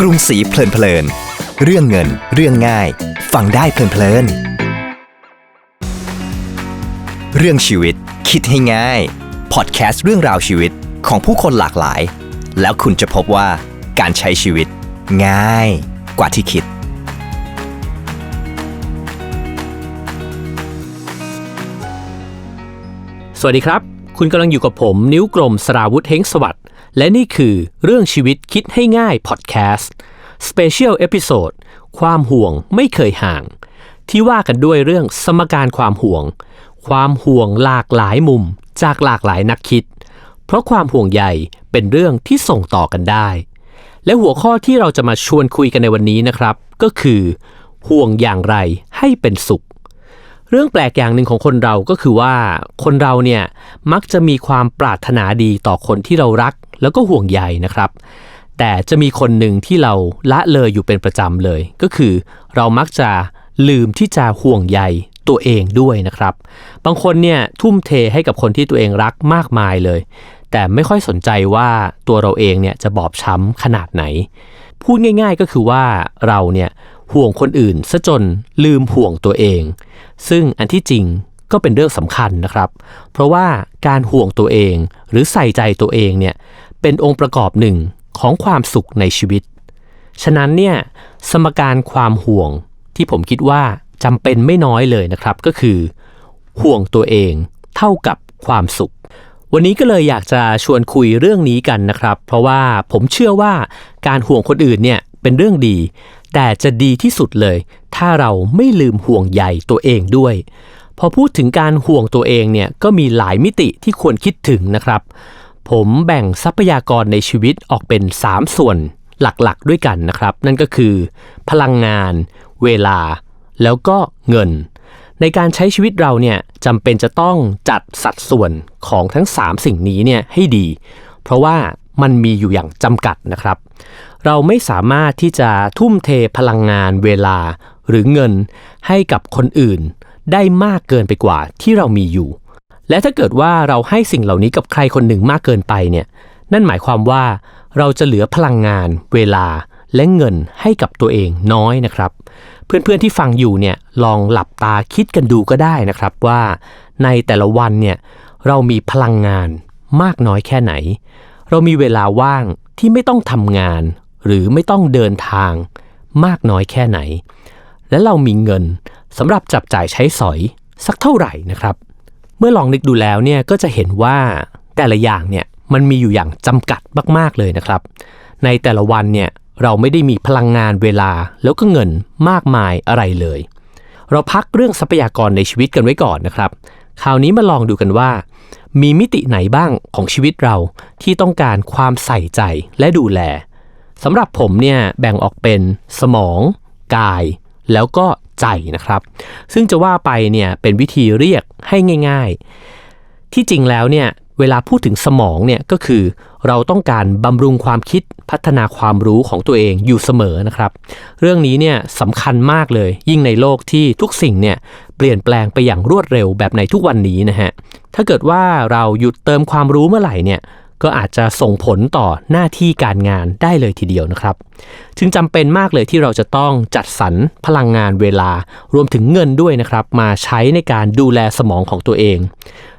กรุงศรีเพลินเพลิน เรื่องเงิน เรื่องง่าย ฟังได้เพลินเพลิน เรื่องชีวิต คิดให้ง่าย พอดแคสต์เรื่องราวชีวิตของผู้คนหลากหลาย แล้วคุณจะพบว่าการใช้ชีวิต ง่าย กว่าที่คิด สวัสดีครับ คุณกำลังอยู่กับผมนิ้วกลมสราวุธเฮงสวัสด์และนี่คือเรื่องชีวิตคิดให้ง่ายพอดแคสต์สเปเชียลเอพิโซดความห่วงไม่เคยห่าง ที่ว่ากันด้วยเรื่องสมการความห่วง ความห่วงหลากหลายมุมจากหลากหลายนักคิด เพราะความห่วงใยเป็นเรื่องที่ส่งต่อกันได้ และหัวข้อที่เราจะมาชวนคุยกันในวันนี้นะครับ ก็คือ ห่วงอย่างไรให้เป็นสุข เรื่องแปลกอย่างหนึ่งของคนเราก็คือว่าคนเราเนี่ยมักจะมีความปรารถนาดีต่อคนที่เรารักแล้วก็ห่วงใยนะครับ แต่จะมีคนหนึ่งที่เราละเลยอยู่เป็นประจำเลย ก็คือเรามักจะลืมที่จะห่วงใยตัวเองด้วยนะครับ บางคนเนี่ยทุ่มเทให้กับคนที่ตัวเองรักมากมายเลย แต่ไม่ค่อยสนใจว่าตัวเราเองเนี่ยจะบอบช้ำขนาดไหน พูดง่าย ๆก็คือว่าเราเนี่ย ห่วงคนอื่นซะจนลืมห่วงตัวเอง ซึ่งอันที่จริงก็เป็นเรื่องสำคัญนะครับ เพราะว่าการห่วงตัวเองหรือใส่ใจตัวเองเนี่ยเป็นองค์ประกอบหนึ่งของความสุขในชีวิต ฉะนั้นเนี่ยสมการความห่วงที่ผมคิดว่าจำเป็นไม่น้อยเลยนะครับก็คือ ห่วงตัวเองเท่ากับความสุข วันนี้ก็เลยอยากจะชวนคุยเรื่องนี้กันนะครับ เพราะว่าผมเชื่อว่าการห่วงคนอื่นเนี่ยเป็นเรื่องดีแต่จะดีที่สุดเลย ถ้าเราไม่ลืมห่วงใยตัวเองด้วย พอพูดถึงการห่วงตัวเองเนี่ยก็มีหลายมิติที่ควรคิดถึงนะครับ ผมแบ่งทรัพยากรในชีวิตออกเป็น 3 ส่วนหลักๆ ด้วยกันนะครับ นั่นก็คือ พลังงาน เวลา แล้วก็เงิน ในการใช้ชีวิตเราเนี่ยจำเป็นจะต้องจัดสัดส่วนของทั้ง 3 สิ่งนี้เนี่ยให้ดี เพราะว่ามันมีอยู่อย่างจำกัดนะครับ เราไม่สามารถที่จะทุ่มเทพลังงานเวลาหรือเงินให้กับคนอื่น ได้มากเกินไปกว่าที่เรามีอยู่ และถ้าเกิดว่าเราให้สิ่งเหล่านี้กับใครคนหนึ่งมากเกินไปเนี่ยนั่นหมายความว่าเราจะเหลือพลังงาน เวลาและเงินให้กับตัวเองน้อยนะครับ เพื่อนๆที่ฟังอยู่เนี่ยลองหลับตาคิดกันดูก็ได้นะครับว่า ในแต่ละวันเนี่ยเรามีพลังงานมากน้อยแค่ไหน เรามีเวลาว่างที่ไม่ต้องทำงาน หรือไม่ต้องเดินทางมากน้อยแค่ไหน และเรามีเงินสำหรับจับจ่ายใช้สอยสักเท่าไหร่นะครับ เมื่อลองนึกดูแล้วเนี่ยก็จะเห็นว่าแต่ละอย่างเนี่ยมันมีอยู่อย่างจำกัดมาก ๆ เลยนะครับ ในแต่ละวันเนี่ยเราไม่ได้มีพลังงานเวลาแล้วก็เงินมากมายอะไรเลย เราพักเรื่องทรัพยากรในชีวิตกันไว้ก่อนนะครับ คราวนี้มาลองดูกันว่า มีมิติไหนบ้างของชีวิตเราที่ต้องการความใส่ใจและดูแล สำหรับผมเนี่ยแบ่งออกเป็นสมอง กาย แล้วก็ใจนะครับ ซึ่งจะว่าไปเนี่ยเป็นวิธีเรียกให้ง่าย ๆ ที่จริงแล้วเนี่ยเวลาพูดถึงสมองเนี่ยก็คือ เราต้องการบำรุงความคิดพัฒนาความรู้ของตัวเองอยู่เสมอนะครับ เรื่องนี้เนี่ยสำคัญมากเลย ยิ่งในโลกที่ทุกสิ่งเนี่ยเปลี่ยนแปลงไปอย่างรวดเร็วแบบในทุกวันนี้นะฮะถ้าเกิดว่าเราหยุดเติมความรู้เมื่อไหร่เนี่ย ก็อาจจะส่งผลต่อหน้าที่การงานได้เลยทีเดียวนะครับ จึงจำเป็นมากเลยที่เราจะต้องจัดสรรพลังงานเวลารวมถึงเงินด้วยนะครับ มาใช้ในการดูแลสมองของตัวเอง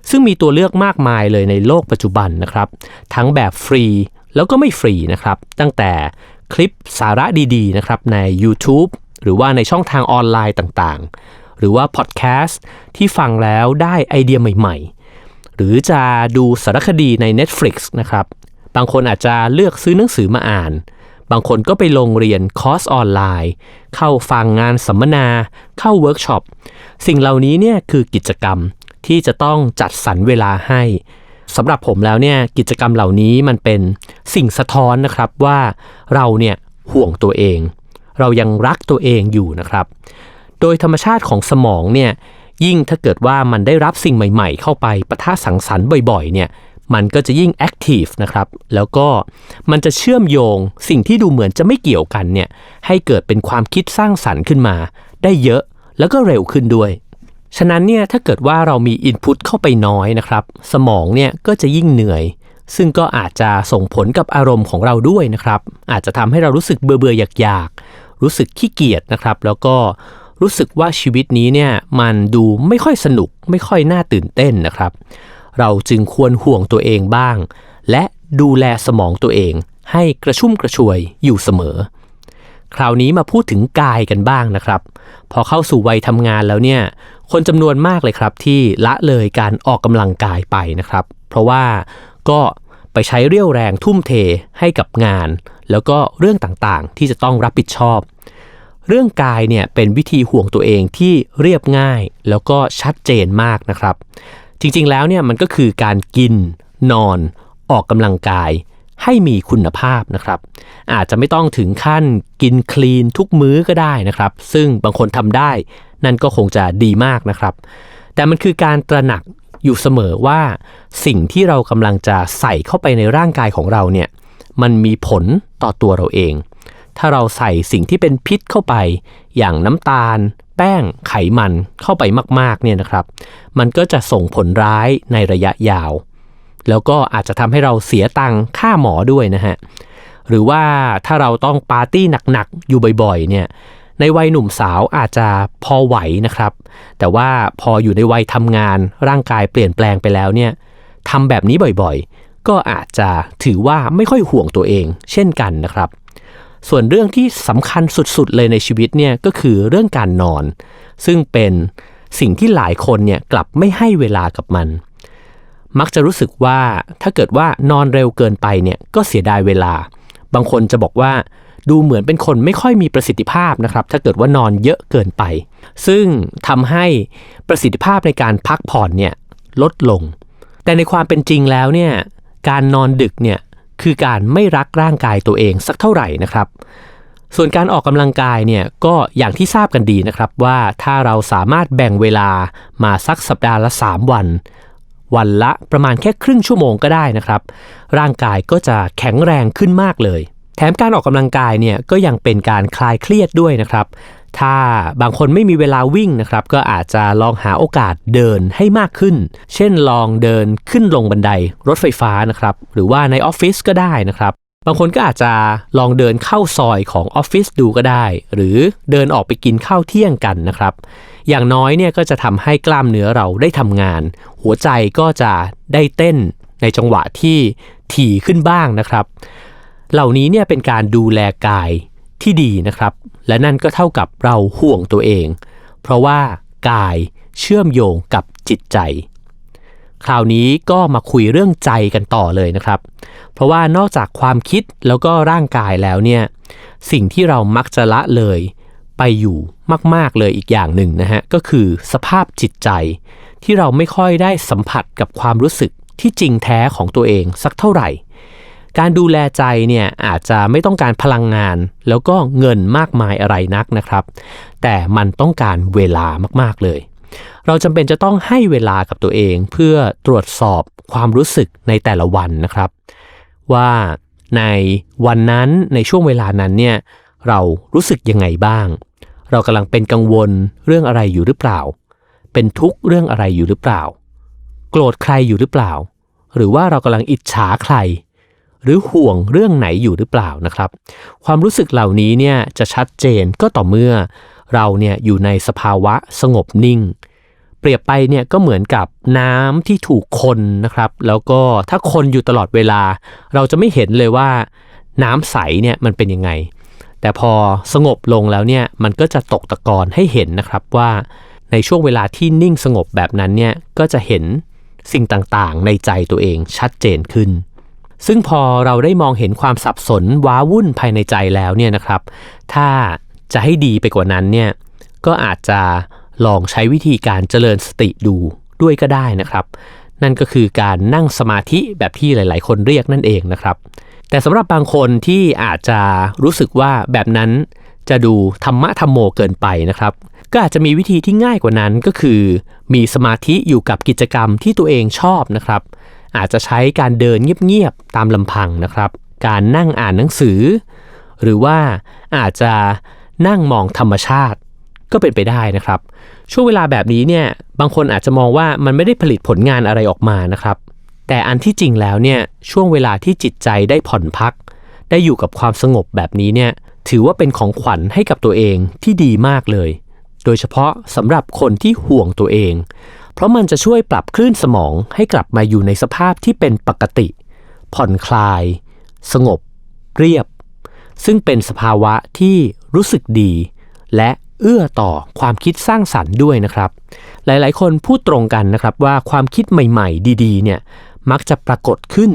ซึ่งมีตัวเลือกมากมายเลยในโลกปัจจุบันนะครับ ทั้งแบบฟรีแล้วก็ไม่ฟรีนะครับ ตั้งแต่คลิปสาระดีๆนะครับใน YouTube หรือว่าในช่องทางออนไลน์ต่างๆ หรือว่าพอดแคสต์ที่ฟังแล้วได้ไอเดียใหม่ๆ หรือจะดูสารคดีใน Netflix นะครับ บางคนอาจจะเลือกซื้อหนังสือมาอ่าน บางคนก็ไปลงเรียนคอร์สออนไลน์ เข้าฟังงานสัมมนา เข้าเวิร์กช็อป สิ่งเหล่านี้เนี่ยคือกิจกรรมที่จะต้องจัดสรรเวลาให้สำหรับผมแล้วเนี่ยกิจกรรมเหล่านี้มันเป็นสิ่งสะท้อนนะครับว่าเราเนี่ยห่วงตัวเอง เรายังรักตัวเองอยู่นะครับ โดยธรรมชาติของสมองเนี่ย ยิ่งถ้าเกิดว่ามันได้รับสิ่งใหม่ๆ เข้าไปประทะสังสรรค์บ่อยๆ เนี่ยมันก็จะยิ่งแอคทีฟนะครับ แล้วก็มันจะเชื่อมโยงสิ่งที่ดูเหมือนจะไม่เกี่ยวกันเนี่ยให้เกิดเป็นความคิดสร้างสรรค์ขึ้นมา ได้เยอะแล้วก็เร็วขึ้นด้วย ฉะนั้นเนี่ยถ้าเกิดว่าเรามีอินพุตเข้าไปน้อยนะครับ สมองเนี่ยก็จะยิ่งเหนื่อย ซึ่งก็อาจจะส่งผลกับอารมณ์ของเราด้วยนะครับ อาจจะทำให้เรารู้สึกเบื่อเบื่อๆอยากๆรู้สึกขี้เกียจนะครับ แล้วก็ รู้สึกว่าชีวิตนี้เนี่ยมันดูไม่ค่อยสนุกไม่ค่อยน่าตื่นเต้นนะครับ เราจึงควรห่วงตัวเองบ้าง และดูแลสมองตัวเอง ให้กระชุ่มกระชวยอยู่เสมอ คราวนี้มาพูดถึงกายกันบ้างนะครับ พอเข้าสู่วัยทำงานแล้วเนี่ยคนจำนวนมากเลยครับที่ละเลยการออกกำลังกายไปนะครับ เพราะว่าก็ไปใช้เรี่ยวแรงทุ่มเทให้กับงาน แล้วก็เรื่องต่างๆ ที่จะต้องรับผิดชอบ เรื่องกายเนี่ยเป็นวิธีห่วงตัวเองที่เรียบง่าย แล้วก็ชัดเจนมากนะครับ จริงๆแล้วเนี่ยมันก็คือการกิน นอน ออกกำลังกาย ให้มีคุณภาพนะครับ อาจจะไม่ต้องถึงขั้นกินคลีนทุกมื้อก็ได้นะครับ ซึ่งบางคนทำได้ นั่นก็คงจะดีมากนะครับ แต่มันคือการตระหนักอยู่เสมอว่าสิ่งที่เรากำลังจะใส่เข้าไปในร่างกายของเราเนี่ยมันมีผลต่อตัวเราเอง ถ้าเราใส่สิ่งที่เป็นพิษเข้าไป อย่างน้ำตาล แป้งไขมันเข้าไปมากๆเนี่ยนะครับ มันก็จะส่งผลร้ายในระยะยาว แล้วก็อาจจะทำให้เราเสียตังค่าหมอด้วยนะฮะหรือว่าถ้าเราต้องปาร์ตี้หนักๆอยู่บ่อยๆเนี่ยในวัยหนุ่มสาวอาจจะพอไหวนะครับ แต่ว่าพออยู่ในวัยทำงานร่างกายเปลี่ยนแปลงไปแล้วเนี่ยทำแบบนี้บ่อยๆ ก็อาจจะถือว่าไม่ค่อยห่วงตัวเอง เช่นกันนะครับ ส่วนเรื่องที่สำคัญสุดๆเลยในชีวิตเนี่ยก็คือเรื่องการนอน ซึ่งเป็นสิ่งที่หลายคนเนี่ยกลับไม่ให้เวลากับมัน มักจะรู้สึกว่าถ้าเกิดว่านอนเร็วเกินไปเนี่ยก็เสียดายเวลา บางคนจะบอกว่าดูเหมือนเป็นคนไม่ค่อยมีประสิทธิภาพนะครับ ถ้าเกิดว่านอนเยอะเกินไป ซึ่งทำให้ประสิทธิภาพในการพักผ่อนเนี่ยลดลง แต่ในความเป็นจริงแล้วเนี่ยการนอนดึกเนี่ย คือการไม่รักร่างกายตัวเองสักเท่าไหร่นะครับ ส่วนการออกกำลังกายเนี่ยก็อย่างที่ทราบกันดีนะครับว่าถ้าเราสามารถแบ่งเวลามาสักสัปดาห์ละ 3 วัน วันละประมาณแค่ครึ่งชั่วโมงก็ได้นะครับ ร่างกายก็จะแข็งแรงขึ้นมากเลย แถมการออกกำลังกายเนี่ยก็ยังเป็นการคลายเครียดด้วยนะครับ ถ้าบางคนไม่มีเวลาวิ่งนะครับ ก็อาจจะลองหาโอกาสเดินให้มากขึ้น เช่นลองเดินขึ้นลงบันไดรถไฟฟ้านะครับ หรือว่าในออฟฟิศก็ได้นะครับ บางคนก็อาจจะลองเดินเข้าซอยของออฟฟิศดูก็ได้ หรือเดินออกไปกินข้าวเที่ยงกันนะครับ อย่างน้อยเนี่ยก็จะทำให้กล้ามเนื้อเราได้ทำงาน หัวใจก็จะได้เต้นในจังหวะที่ถี่ขึ้นบ้างนะครับ เหล่านี้เนี่ยเป็นการดูแลกาย ที่ดีนะครับ และนั่นก็เท่ากับเราห่วงตัวเอง เพราะว่ากายเชื่อมโยงกับจิตใจ คราวนี้ก็มาคุยเรื่องใจกันต่อเลยนะครับ เพราะว่านอกจากความคิดแล้วก็ร่างกายแล้วเนี่ยสิ่งที่เรามักจะละเลยไปอยู่มาก ๆ เลยอีกอย่างหนึ่งนะฮะ ก็คือสภาพจิตใจที่เราไม่ค่อยได้สัมผัสกับความรู้สึกที่จริงแท้ของตัวเองสักเท่าไหร่ การดูแลใจเนี่ยอาจจะไม่ต้องการพลังงาน แล้วก็เงินมากมายอะไรนักนะครับ แต่มันต้องการเวลามากๆเลย เราจำเป็นจะต้องให้เวลากับตัวเองเพื่อตรวจสอบความรู้สึกในแต่ละวันนะครับ ว่าในวันนั้นในช่วงเวลานั้นเนี่ยเรารู้สึกยังไงบ้าง เรากำลังเป็นกังวลเรื่องอะไรอยู่หรือเปล่า เป็นทุกข์เรื่องอะไรอยู่หรือเปล่า โกรธใครอยู่หรือเปล่า หรือว่าเรากำลังอิจฉาใคร หรือห่วงเรื่องไหนอยู่หรือเปล่านะครับ ความรู้สึกเหล่านี้เนี่ยจะชัดเจนก็ต่อเมื่อเราเนี่ยอยู่ในสภาวะสงบนิ่ง เปรียบไปเนี่ยก็เหมือนกับน้ำที่ถูกคนนะครับ แล้วก็ถ้าคนอยู่ตลอดเวลา เราจะไม่เห็นเลยว่าน้ำใสเนี่ยมันเป็นยังไง แต่พอสงบลงแล้วเนี่ยมันก็จะตกตะกอนให้เห็นนะครับว่าในช่วงเวลาที่นิ่งสงบแบบนั้นเนี่ยก็จะเห็นสิ่งต่างๆ ในใจตัวเองชัดเจนขึ้น ซึ่งพอเราได้มองเห็นความสับสนว้าวุ่นภายในใจแล้วเนี่ยนะครับ ถ้าจะให้ดีไปกว่านั้นเนี่ยก็อาจจะลองใช้วิธีการเจริญสติดูด้วยก็ได้นะครับ นั่นก็คือการนั่งสมาธิแบบที่หลาย ๆ คนเรียกนั่นเองนะครับ แต่สำหรับบางคนที่อาจจะรู้สึกว่าแบบนั้นจะดูธรรมะธรรมโมเกินไปนะครับ ก็อาจจะมีวิธีที่ง่ายกว่านั้นก็คือ มีสมาธิอยู่กับกิจกรรมที่ตัวเองชอบนะครับ อาจจะใช้การเดินเงียบๆตามลำพังนะครับ การนั่งอ่านหนังสือ หรือว่าอาจจะนั่งมองธรรมชาติก็เป็นไปได้นะครับ ช่วงเวลาแบบนี้เนี่ยบางคนอาจจะมองว่ามันไม่ได้ผลิตผลงานอะไรออกมานะครับ แต่อันที่จริงแล้วเนี่ยช่วงเวลาที่จิตใจได้ผ่อนพัก ได้อยู่กับความสงบแบบนี้เนี่ยถือว่าเป็นของขวัญให้กับตัวเองที่ดีมากเลย โดยเฉพาะสำหรับคนที่ห่วงตัวเอง เพราะมันจะช่วยปรับคลื่นสมองให้กลับมาอยู่ในสภาพที่เป็นปกติ ผ่อนคลาย สงบ เรียบ ซึ่งเป็นสภาวะที่รู้สึกดี และเอื้อต่อความคิดสร้างสรรค์ด้วยนะครับ หลายๆ คนพูดตรงกันนะครับว่าความคิดใหม่ ๆ ดี ๆ เนี่ยมักจะปรากฏขึ้น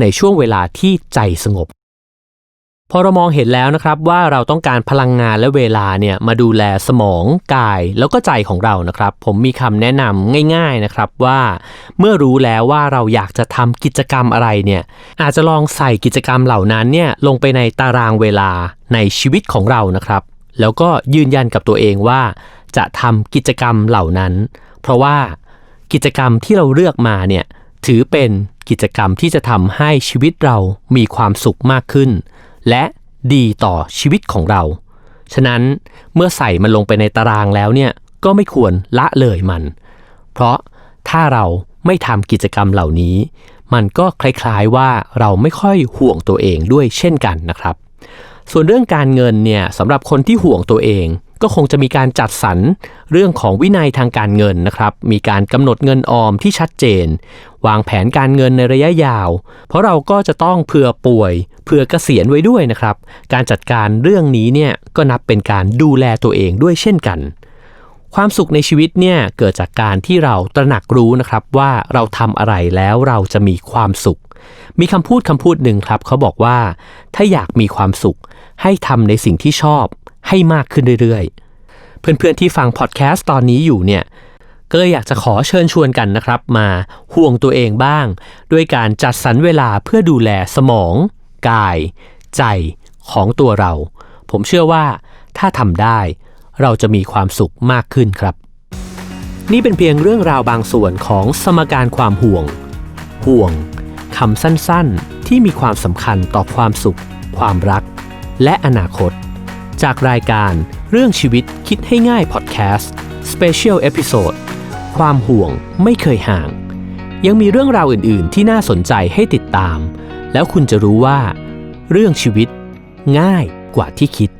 ในช่วงเวลาที่ใจสงบ พอเรามองเห็นแล้วนะครับว่าเราต้องการพลังงานและเวลาเนี่ยมาดูแลสมองกายแล้วก็ใจของเรานะครับ ผมมีคำแนะนำง่าย ๆนะครับว่า เมื่อรู้แล้วว่าเราอยากจะทำกิจกรรมอะไรเนี่ยอาจจะลองใส่กิจกรรมเหล่านั้นเนี่ยลงไปในตารางเวลาในชีวิตของเรานะครับ แล้วก็ยืนยันกับตัวเองว่า จะทำกิจกรรมเหล่านั้น เพราะว่ากิจกรรมที่เราเลือกมาเนี่ยถือเป็นกิจกรรมที่จะทำให้ชีวิตเรามีความสุขมากขึ้น และดีต่อชีวิตของเรา ฉะนั้นเมื่อใส่มันลงไปในตารางแล้วเนี่ยก็ไม่ควรละเลยมัน เพราะถ้าเราไม่ทำกิจกรรมเหล่านี้ มันก็คล้ายๆว่าเราไม่ค่อยห่วงตัวเองด้วยเช่นกันนะครับ ส่วนเรื่องการเงินเนี่ยสำหรับคนที่ห่วงตัวเอง ก็คงจะมีการจัดสรรเรื่องของวินัยทางการเงินนะครับ มีการกำหนดเงินออมที่ชัดเจน วางแผนการเงินในระยะยาว เพราะเราก็จะต้องเผื่อป่วย เผื่อเกษียณไว้ด้วยนะครับ การจัดการเรื่องนี้เนี่ยก็นับเป็นการดูแลตัวเองด้วยเช่นกัน ความสุขในชีวิตเนี่ยเกิดจากการที่เราตระหนักรู้นะครับว่าเราทำอะไรแล้วเราจะมีความสุข มีคำพูดคำพูดหนึ่งครับ เขาบอกว่า ถ้าอยากมีความสุข ให้ทำในสิ่งที่ชอบ ให้มากขึ้นเรื่อยๆ เพื่อนๆที่ฟังพอดแคสต์ตอนนี้อยู่เนี่ย ก็เลยอยากจะขอเชิญชวนกันนะครับ มาห่วงตัวเองบ้าง ด้วยการจัดสรรเวลาเพื่อดูแลสมอง กาย ใจของตัวเรา ผมเชื่อว่าถ้าทำได้ เราจะมีความสุขมากขึ้นครับ นี่เป็นเพียงเรื่องราวบางส่วนของสมการความห่วง ห่วงคำสั้นๆ ที่มีความสำคัญต่อความสุข ความรัก และอนาคต จากรายการเรื่องชีวิตคิดให้ง่ายพอดแคสต์ Special Episode ความห่วงไม่เคยห่าง ยังมีเรื่องราวอื่น ๆ ที่น่าสนใจให้ติดตาม แล้วคุณจะรู้ว่า เรื่องชีวิตง่ายกว่าที่คิด